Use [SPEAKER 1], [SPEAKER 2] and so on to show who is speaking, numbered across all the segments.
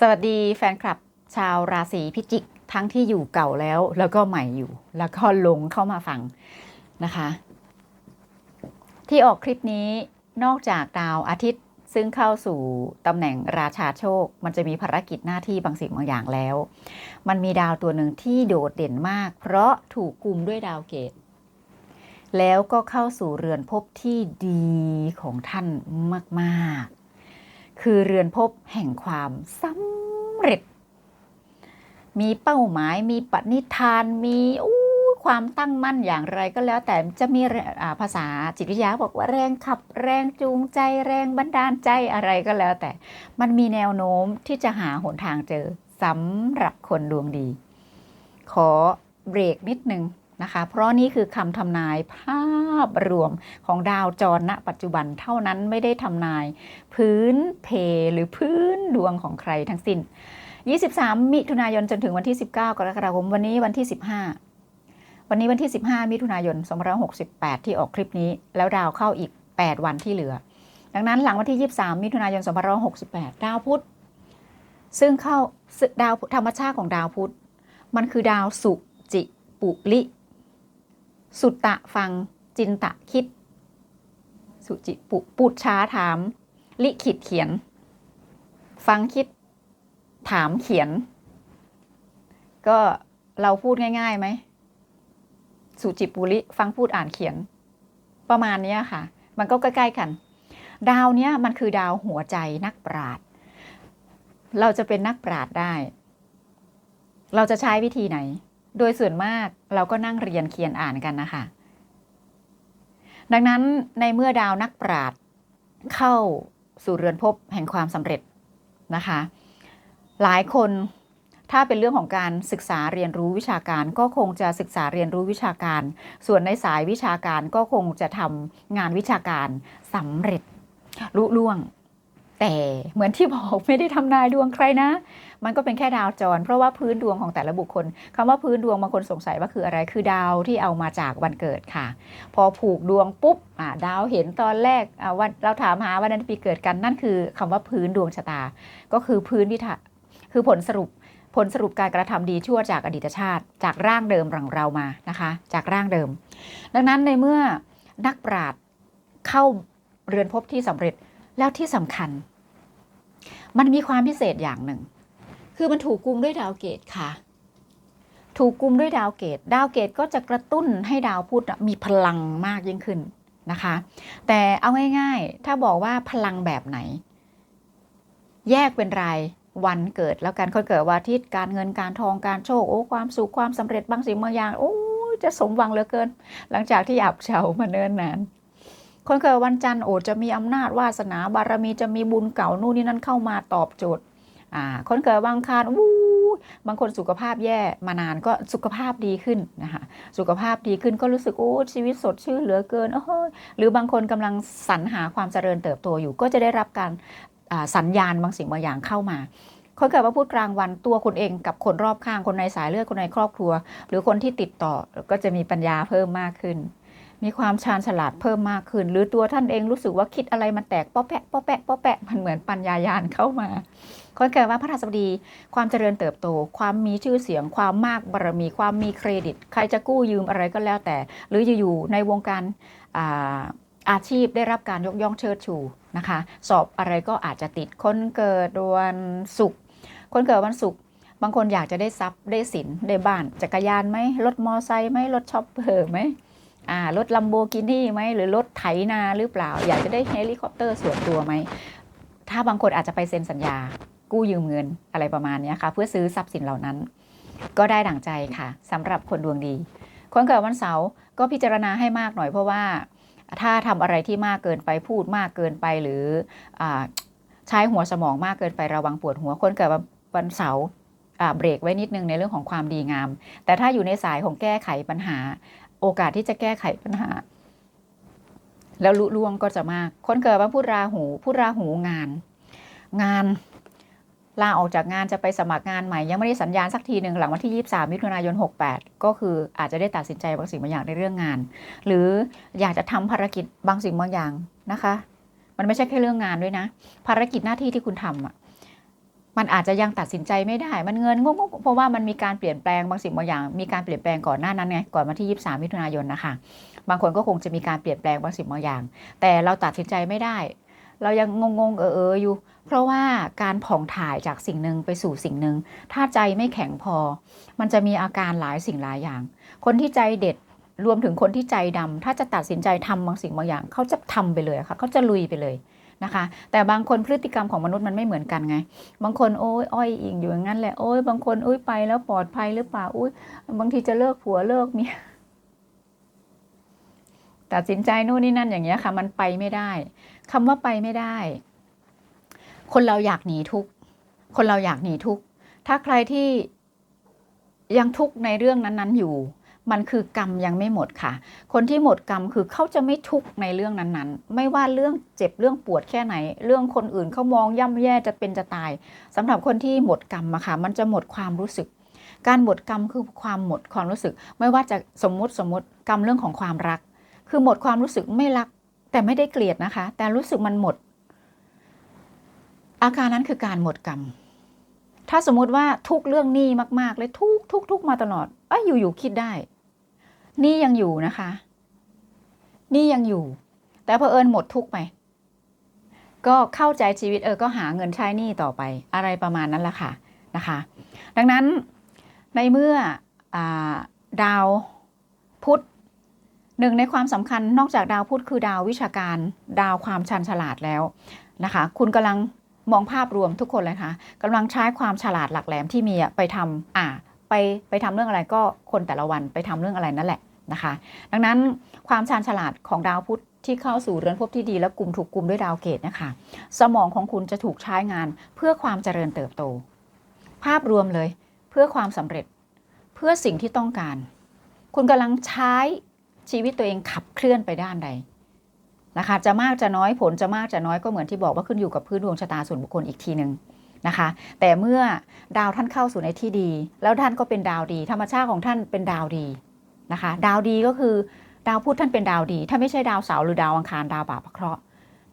[SPEAKER 1] สวัสดีแฟนคลับชาวราศีพิจิก ทั้งที่อยู่เก่าแล้ว แล้วก็ใหม่อยู่ แล้วก็ลงเข้ามาฟังนะคะ ที่ออกคลิปนี้นอกจากดาวอาทิตย์ซึ่งเข้าสู่ตำแหน่งราชาโชค มันจะมีภารกิจหน้าที่บางสิ่งบางอย่างแล้ว มันมีดาวตัวหนึ่งที่โดดเด่นมาก เพราะถูกกลุ่มด้วยดาวเกต แล้วก็เข้าสู่เรือนภพที่ดีของท่านมาก ๆ คือเรือนภพแห่งความสำเร็จ มีเป้าหมายมีปณิธานมีอู้ความตั้งมั่นอย่างไรก็แล้ว แต่จะมีภาษาจิตวิทยาบอกว่าแรงขับ แรงจูงใจ แรงบันดาลใจอะไรก็แล้ว แต่มันมีแนวโน้มที่จะหาหนทางเจอสำหรับคนดวงดี ขอเบรกนิดนึง นะคะ เพราะนี่คือคำทำนายภาพรวมของดาวจรณปัจจุบันเท่านั้นไม่ได้ทำนาย พื้นเพหรือพื้นดวงของใครทั้งสิ้น 23 มิถุนายนจนถึงวันที่ 19 กรกฎาคมวันนี้วันที่ 15 วันนี้วันที่ 15 มิถุนายน2568 ที่ออกคลิปนี้ แล้วดาวเข้าอีก 8 วันที่เหลือ ดังนั้นหลังวันที่ 23 มิถุนายน2568 ดาวพุธซึ่งเข้าดาวธรรมชาติของดาวพุธมันคือดาวสุจิปุลิ สุตตะฟัง จินตะคิด สุจิปุปุชาถาม ลิขิตเขียน ฟังคิด ถามเขียน ก็เราพูดง่ายๆไหม สุจิปุริฟังพูดอ่านเขียน ประมาณนี้ค่ะ มันก็ใกล้ๆกัน ดาวเนี้ยมันคือดาวหัวใจนักปราดเราจะเป็นนักปราดได้ เราจะใช้วิธีไหน โดยส่วนมากเราก็นั่งเรียนเขียนอ่านกันนะคะ ดังนั้นในเมื่อดาวนักปราดเข้าสู่เรือนภพแห่งความสำเร็จนะคะ หลายคนถ้าเป็นเรื่องของการศึกษาเรียนรู้วิชาการก็คงจะศึกษาเรียนรู้วิชาการ ส่วนในสายวิชาการก็คงจะทำงานวิชาการสำเร็จลุล่วง แต่เหมือนที่บอกไม่ได้ทำนายดวงใครนะ มันก็เป็นแค่ดาวจร เพราะว่าพื้นดวงของแต่ละบุคคลคำว่าพื้นดวงบางคนสงสัยว่าคืออะไรคือดาวที่เอามาจากวันเกิดค่ะ พอผูกดวงปุ๊บาดาวเห็นตอนแรกวันเราถามหาวันนั้นปีเกิดกันนั่นคือคำว่าพื้นดวงชะตา ก็คือพื้นวิถะคือผลสรุปผลสรุปการกระทำดีชั่วจากอดีตชาติ จากร่างเดิมของเรามานะคะ จากร่างเดิม ดังนั้นในเมื่อนักปราชญ์เข้าเรือนภพที่สำเร็จแล้วที่สำคัญ มันมีความพิเศษอย่างหนึ่ง คือมันถูกกุมด้วยดาวเกตค่ะ ถูกกุมด้วยดาวเกต ดาวเกตก็จะกระตุ้นให้ดาวพุธมีพลังมากยิ่งขึ้นนะคะ แต่เอาง่ายๆ ถ้าบอกว่าพลังแบบไหน แยกเป็นรายวันเกิดแล้วกันคนเกิดวันอาทิตย์การเงินการทองการโชคโอ้ความสุขความสำเร็จบางสิ่งบางอย่างโอ้จะสมหวังเหลือเกิน หลังจากที่อับเฉามาเนิ่นนาน คนเกิดวันจันทร์โอ้จะมีอำนาจวาสนาบารมีจะมีบุญเก่านู่นนี่นั่นเข้ามาตอบโจทย์อ่าคนเกิดวันอังคารอู้บางคนสุขภาพแย่มานานก็สุขภาพดีขึ้นนะคะสุขภาพดีขึ้นก็รู้สึกโอ้ชีวิตสดชื่นเหลือเกินโอ้โหรือบางคนกำลังสรรหาความเจริญเติบโตอยู่ ก็จะได้รับการสัญญาณบางสิ่งบางอย่างเข้ามาคนเกิดว่าพูดกลางวันตัวคุณเองกับคนรอบข้างคนในสายเลือดคนในครอบครัว หรือคนที่ติดต่อก็จะมีปัญญาเพิ่มมากขึ้น มีความชาญฉลาดเพิ่มมากขึ้น หรือตัวท่านเองรู้สึกว่าคิดอะไรมันแตกป้อแปะป้อแปะป้อแปะมันเหมือนปัญญายานเข้ามาคนเกิดว่าพระราชบดี ความเจริญเติบโต ความมีชื่อเสียง ความมากบารมี ความมีเครดิต ใครจะกู้ยืมอะไรก็แล้วแต่ หรืออยู่ในวงการอาอาชีพได้รับการยกย่องเชิดชูนะคะ สอบอะไรก็อาจจะติดคนเกิดวันศุกร์คนเกิดวันศุกร์บางคนอยากจะได้ทรัพย์ได้สินได้บ้านจักรยานไหมรถมอไซค์ไหมรถช็อปเปอร์ไหม รถลัมโบกินี่ไหมหรือรถไถนาหรือเปล่า อยากจะได้เฮลิคอปเตอร์ส่วนตัวไหม ถ้าบางคนอาจจะไปเซ็นสัญญา กู้ยืมเงินอะไรประมาณนี้ค่ะ เพื่อซื้อทรัพย์สินเหล่านั้น ก็ได้ดั่งใจค่ะสำหรับคนดวงดี คนเกิดวันเสาร์ก็พิจารณาให้มากหน่อยเพราะว่า ถ้าทำอะไรที่มากเกินไปพูดมากเกินไปหรืออใช้หัวสมองมากเกินไประวังปวดหัวคนเกิดวันเสาร์เบรกไว้นิดนึงในเรื่องของความดีงาม แต่ถ้าอยู่ในสายของแก้ไขปัญหา โอกาสที่จะแก้ไขปัญหา แล้วลุล่วงก็จะมาก คนเกิดวันพุธราหูพุธราหูงาน งานลาออกจากงานจะไปสมัครงานใหม่ ยังไม่ได้สัญญาณสักทีหนึ่งหลังวันที่ 23 มิถุนายน 68 ก็คืออาจจะได้ตัดสินใจบางสิ่งบางอย่างในเรื่องงาน หรืออยากจะทำภารกิจบางสิ่งบางอย่างนะคะ มันไม่ใช่แค่เรื่องงานด้วยนะ ภารกิจหน้าที่ที่คุณทำอะ มันอาจจะยังตัดสินใจไม่ได้ มันเงินงงเพราะว่ามันมีการเปลี่ยนแปลงบางสิ่งบางอย่าง มีการเปลี่ยนแปลงก่อนหน้านั้นไง ก่อนวันที่ 23 มิถุนายนนะคะ บางคนก็คงจะมีการเปลี่ยนแปลงบางสิ่งบางอย่าง แต่เราตัดสินใจไม่ได้ เรายังงงๆเออเออๆอยู่ เพราะว่าการผ่องถ่ายจากสิ่งหนึ่งไปสู่สิ่งหนึ่ง ถ้าใจไม่แข็งพอ มันจะมีอาการหลายสิ่งหลายอย่าง คนที่ใจเด็ดรวมถึงคนที่ใจดำถ้าจะตัดสินใจทำบางสิ่งบางอย่าง เขาจะทำไปเลยค่ะ เขาจะลุยไปเลย นะคะ แต่บางคนพฤติกรรมของมนุษย์มันไม่เหมือนกันไง บางคนโอ้ยอ้อยอิงอยู่อย่างนั้นแหละโอ้ยบางคนอุ้ยไปแล้วปลอดภัยหรือเปล่าอุ้ยบางทีจะเลิกผัวเลิกเมียตัดสินใจนู่นนี่นั่นอย่างเงี้ยค่ะ มันไปไม่ได้คำว่าไปไม่ได้ คนเราอยากหนีทุกคนเราอยากหนีทุกถ้าใครที่ยังทุกในเรื่องนั้น ๆ อยู่ มันคือกรรมยังไม่หมดค่ะ คนที่หมดกรรมคือเขาจะไม่ทุกข์ในเรื่องนั้นๆ ไม่ว่าเรื่องเจ็บเรื่องปวดแค่ไหน เรื่องคนอื่นเขามองย่ำแย่จะเป็นจะตายสำหรับคนที่หมดกรรมอะค่ะ มันจะหมดความรู้สึก การหมดกรรมคือความหมดความรู้สึก ไม่ว่าจะสมมุติสมมติกรรมเรื่องของความรัก คือหมดความรู้สึกไม่รัก แต่ไม่ได้เกลียดนะคะ แต่รู้สึกมันหมด อาการนั้นคือการหมดกรรมถ้าสมมุติว่าทุกเรื่องหนี้มาก ๆ เลยทุกทุกทุกมาตลอดเอ้ยอยู่ๆคิดได้ นี่ยังอยู่นะคะ นี่ยังอยู่ แต่เผอิญหมดทุกไป ก็เข้าใจชีวิตเออก็หาเงินใช้หนี้ต่อไป อะไรประมาณนั้นแหละค่ะนะคะ ดังนั้นในเมื่ออาดาวพุธหนึ่งในความสำคัญนอกจากดาวพุธคือดาววิชาการดาวความชันฉลาดแล้วนะคะ คุณกำลังมองภาพรวมทุกคนเลยค่ะกำลังใช้ความฉลาดหลักแหลมที่มีไปทำอ่า ไปไปทำเรื่องอะไรก็คนแต่ละวันไปทำเรื่องอะไรนั่นแหละนะคะ ดังนั้นความชาญฉลาดของดาวพุธที่เข้าสู่เรือนภพที่ดีและกลุ่มถูกกลุ่มด้วยดาวเกตนะคะ สมองของคุณจะถูกใช้งานเพื่อความเจริญเติบโต ภาพรวมเลยเพื่อความสำเร็จเพื่อสิ่งที่ต้องการ คุณกำลังใช้ชีวิตตัวเองขับเคลื่อนไปด้านใดนะคะจะมากจะน้อยผลจะมากจะน้อยก็เหมือนที่บอกว่าขึ้นอยู่กับพื้นดวงชะตาส่วนบุคคลอีกทีหนึ่ง นะคะ แต่เมื่อดาวท่านเข้าสู่ในที่ดี แล้วท่านก็เป็นดาวดี ธรรมชาติของท่านเป็นดาวดีนะคะ ดาวดีก็คือดาวพุธท่านเป็นดาวดี ถ้าไม่ใช่ดาวเสาร์หรือดาวอังคารดาวบาปะเคราะห์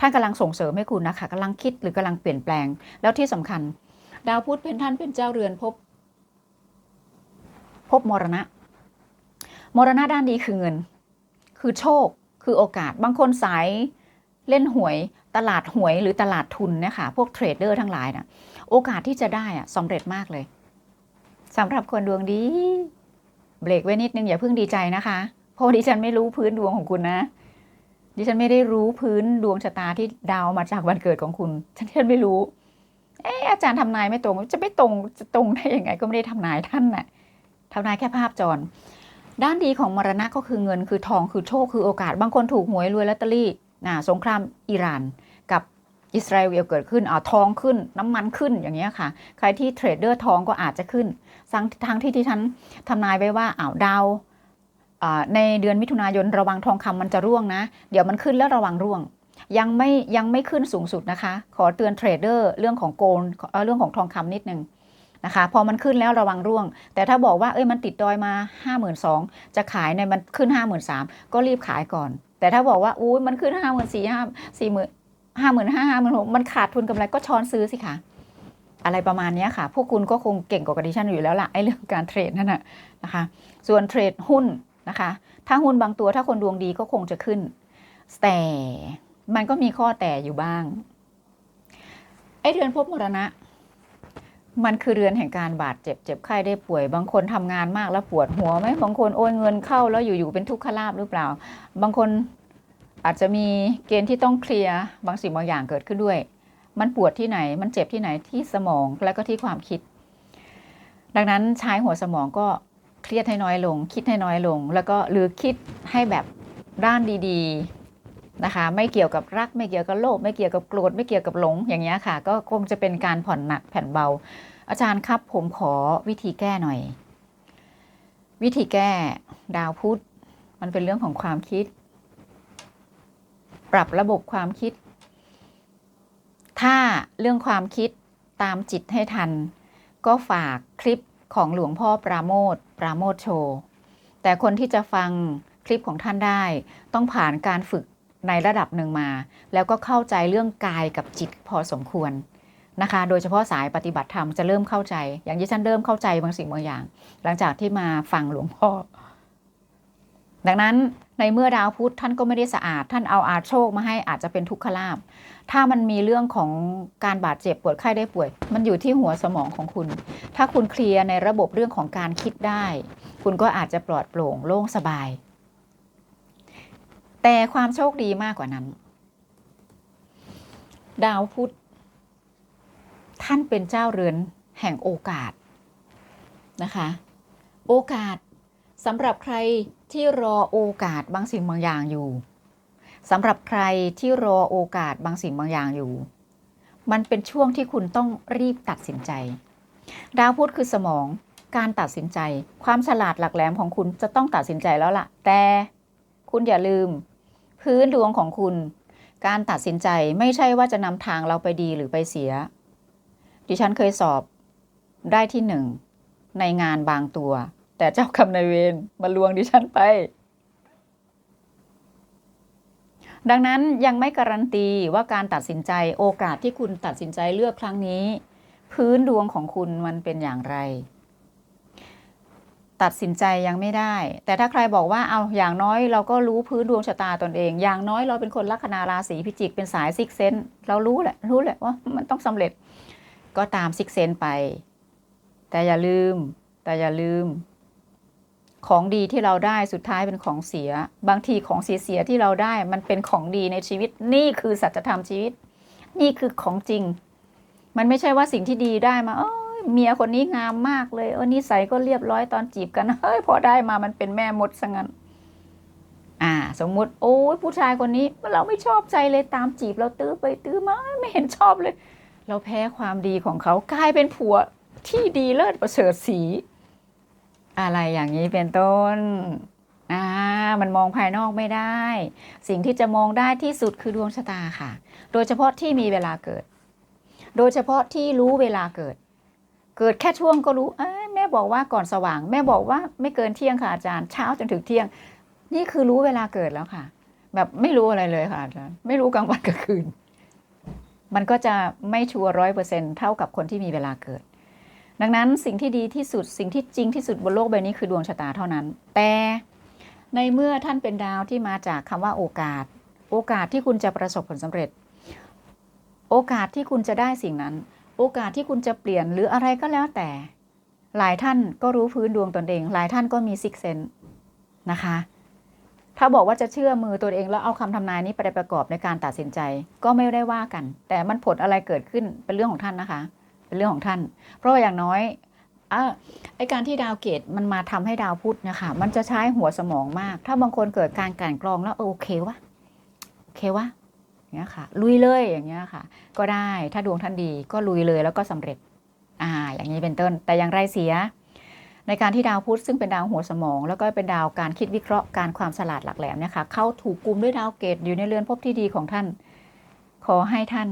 [SPEAKER 1] ท่านกำลังส่งเสริมให้คุณนะคะกำลังคิดหรือกำลังเปลี่ยนแปลง แล้วที่สำคัญ ดาวพุธเป็นท่านเป็นเจ้าเรือนพภพบมรณะ มรณะด้านดีคือเงิน คือโชคคือโอกาสบางคนสาย เล่นหวยตลาดหวยหรือตลาดทุนนะคะพวกเทรดเดอร์ทั้งหลายนะโอกาสที่จะได้อะสำเร็จมากเลยสำหรับคนดวงดีเบรกไว้นิดนึงอย่าเพิ่งดีใจนะคะเพราะว่าดิฉันไม่รู้พื้นดวงของคุณนะ ดิฉันไม่ได้รู้พื้นดวงชะตาที่ดาวมาจากวันเกิดของคุณฉันฉันไม่รู้เอออาจารย์ทำนายไม่ตรง จะไม่ตรงจะตรงได้ยังไงก็ไม่ได้ทำนายท่านน่ะทำนายแค่ภาพจร ด้านดีของมรณะก็คือเงินคือทองคือโชคคือโอกาส บางคนถูกหวยรวยลอตเตอรี่ นะสงครามอิหร่านกับอิสราเอลเกิดขึ้นอ่าทองขึ้นน้ำมันขึ้นอย่างเงี้ยค่ะ ใครที่เทรดเดอร์ทองก็อาจจะขึ้นทั้งทั้งที่ที่ฉันทำนายไว้ว่าอ้าวดาวในเดือนมิถุนายนระวังทองคำมันจะร่วงนะ เดี๋ยวมันขึ้นแล้วระวังร่วง ยังไม่ยังไม่ขึ้นสูงสุดนะคะ ขอเตือนเทรดเดอร์เรื่องของโกลเรื่องของทองคำนิดนึงนะคะพอมันขึ้นแล้วระวังร่วง แต่ถ้าบอกว่าเอ้ยมันติดดอยมา 5 2 0 0 0จะขายในมันขึ้น 5 3 0 0 0ก็รีบขายก่อน แต่ถ้าบอกว่าอุ้ยมันขึ้น5 4 0 0 0 4 4 0 0 0ห้าสี่หมื่นห้าหมื่นห้าห้าหมื่นหกมันขาดทุนกำไรก็ช้อนซื้อสิคะอะไรประมาณนี้ค่ะ พวกคุณก็คงเก่งกว่าดิฉันอยู่แล้วล่ะไอ้เรื่องการเทรดนั่นน่ะนะคะ ส่วนเทรดหุ้นนะคะ ถ้าหุ้นบางตัวถ้าคนดวงดีก็คงจะขึ้น แต่มันก็มีข้อแต่อยู่บ้าง ไอ้เรือนภพมรณะ มันคือเรือนแห่งการบาดเจ็บเจ็บไข้ได้ป่วย บางคนทำงานมากแล้วปวดหัวไหมบางคนโอนเงินเข้าแล้วอยู่ๆเป็นทุกขลาบหรือเปล่า บางคนอาจจะมีเกณฑ์ที่ต้องเคลียร์บางสิ่งบางอย่างเกิดขึ้นด้วย มันปวดที่ไหน มันเจ็บที่ไหนที่สมองและก็ที่ความคิด ดังนั้นใช้หัวสมองก็เครียดให้น้อยลง คิดให้น้อยลง แล้วก็หรือคิดให้แบบด้านดี ๆ นะคะไม่เกี่ยวกับรักไม่เกี่ยวกับโลภไม่เกี่ยวกับโกรธไม่เกี่ยวกับหลงอย่างเงี้ยค่ะ ก็คงจะเป็นการผ่อนหนักแผ่นเบา อาจารย์ครับผมขอวิธีแก้หน่อย วิธีแก้ดาวพุธมันเป็นเรื่องของความคิด ปรับระบบความคิด ถ้าเรื่องความคิดตามจิตให้ทัน ก็ฝากคลิปของหลวงพ่อปราโมทปราโมทโชว์แต่คนที่จะฟังคลิปของท่านได้ ต้องผ่านการฝึก ในระดับหนึ่งมา แล้วก็เข้าใจเรื่องกายกับจิตพอสมควรนะคะ โดยเฉพาะสายปฏิบัติธรรมจะเริ่มเข้าใจ อย่างที่ฉันเริ่มเข้าใจบางสิ่งบางอย่าง หลังจากที่มาฟังหลวงพ่อ ดังนั้นในเมื่อดาวพุธท่านก็ไม่ได้สะอาด ท่านเอาอาโชคมาให้อาจจะเป็นทุกขลาภถ้ามันมีเรื่องของการบาดเจ็บปวดไข้ได้ป่วย มันอยู่ที่หัวสมองของคุณ ถ้าคุณเคลียร์ในระบบเรื่องของการคิดได้ คุณก็อาจจะปลอดโปร่งโล่งสบาย แต่ความโชคดีมากกว่านั้น ดาวพุธท่านเป็นเจ้าเรือนแห่งโอกาสนะคะ โอกาสสำหรับใครที่รอโอกาสบางสิ่งบางอย่างอยู่สำหรับใครที่รอโอกาสบางสิ่งบางอย่างอยู่ มันเป็นช่วงที่คุณต้องรีบตัดสินใจ ดาวพุธคือสมองการตัดสินใจ ความฉลาดหลักแหลมของคุณจะต้องตัดสินใจแล้วล่ะ แต่คุณอย่าลืม พื้นดวงของคุณ การตัดสินใจไม่ใช่ว่าจะนำทางเราไปดีหรือไปเสีย ดิฉันเคยสอบได้ที่หนึ่งในงานบางตัว แต่เจ้ากรรมนายเวรมาลวงดิฉันไป ดังนั้นยังไม่การันตีว่าการตัดสินใจโอกาสที่คุณตัดสินใจเลือกครั้งนี้ พื้นดวงของคุณมันเป็นอย่างไร ตัดสินใจยังไม่ได้ แต่ถ้าใครบอกว่าเอาอย่างน้อยเราก็รู้พื้นดวงชะตาตนเอง อย่างน้อยเราเป็นคนลัคนาราศีพิจิกเป็นสายซิกเซนเรารู้แหละรู้แหละว่ามันต้องสำเร็จก็ตามซิกเซนไป แต่อย่าลืม แต่อย่าลืม ของดีที่เราได้สุดท้ายเป็นของเสีย บางทีของเสียที่เราได้มันเป็นของดีในชีวิต นี่คือสัจธรรมชีวิต นี่คือของจริง มันไม่ใช่ว่าสิ่งที่ดีได้มาเอ้ย เมียคนนี้งามมากเลยเออนิสัยก็เรียบร้อยตอนจีบกันเฮ้ยพอได้มามันเป็นแม่มดซะงั้นอ่า สมมุติโอ้ยผู้ชายคนนี้เราไม่ชอบใจเลยตามจีบเราตื้อไปตื้อมาไม่เห็นชอบเลย เราแพ้ความดีของเขากลายเป็นผัวที่ดีเลิศประเสริฐสี อะไรอย่างนี้เป็นต้นอ่ามันมองภายนอกไม่ได้ สิ่งที่จะมองได้ที่สุดคือดวงชะตาค่ะ โดยเฉพาะที่มีเวลาเกิด โดยเฉพาะที่รู้เวลาเกิด เกิดแค่ช่วงก็รู้แม่บอกว่าก่อนสว่าง แม่บอกว่าไม่เกินเที่ยงค่ะอาจารย์ เช้าจนถึงเที่ยง นี่คือรู้เวลาเกิดแล้วค่ะ แบบไม่รู้อะไรเลยค่ะอาจารย์ไม่รู้กลางวันกลางคืน มันก็จะไม่ชัวร้อยเปอร์เซ็นเท่ากับคนที่มีเวลาเกิด ดังนั้นสิ่งที่ดีที่สุดสิ่งที่จริงที่สุดบนโลกใบนี้คือดวงชะตาเท่านั้น แต่ในเมื่อท่านเป็นดาวที่มาจากคำว่าโอกาส โอกาสที่คุณจะประสบผลสำเร็จ โอกาสที่คุณจะได้สิ่งนั้น โอกาสที่คุณจะเปลี่ยนหรืออะไรก็แล้วแต่ หลายท่านก็รู้พื้นดวงตนเอง หลายท่านก็มีซิกเซนนะคะ ถ้าบอกว่าจะเชื่อมือตัวเองแล้วเอาคำทำนายนี้ไปประกอบในการตัดสินใจ ก็ไม่ได้ว่ากัน แต่มันผลอะไรเกิดขึ้นเป็นเรื่องของท่านนะคะ เป็นเรื่องของท่าน เพราะอย่างน้อยอไอการที่ดาวเกตมันมาทำให้ดาวพุธนะคะมันจะใช้หัวสมองมาก ถ้าบางคนเกิดการกลั่นกรองแล้วโอเควะโอเควะ เงี้ยค่ะ ลุยเลยอย่างเงี้ยค่ะ ก็ได้ถ้าดวงท่านดีก็ลุยเลยแล้วก็สำเร็จอ่าอย่างนี้เป็นต้น แต่อย่างไรเสีย ในการที่ดาวพุธซึ่งเป็นดาวหัวสมอง แล้วก็เป็นดาวการคิดวิเคราะห์การความฉลาดหลักแหลมเนี่ยค่ะเข้าถูกกลุ่มด้วยดาวเกตอยู่ในเรือนภพที่ดีของท่าน ขอให้ท่าน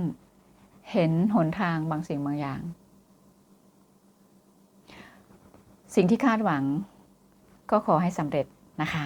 [SPEAKER 1] เห็นหนทางบางสิ่งบางอย่าง สิ่งที่คาดหวังก็ขอให้สำเร็จนะคะ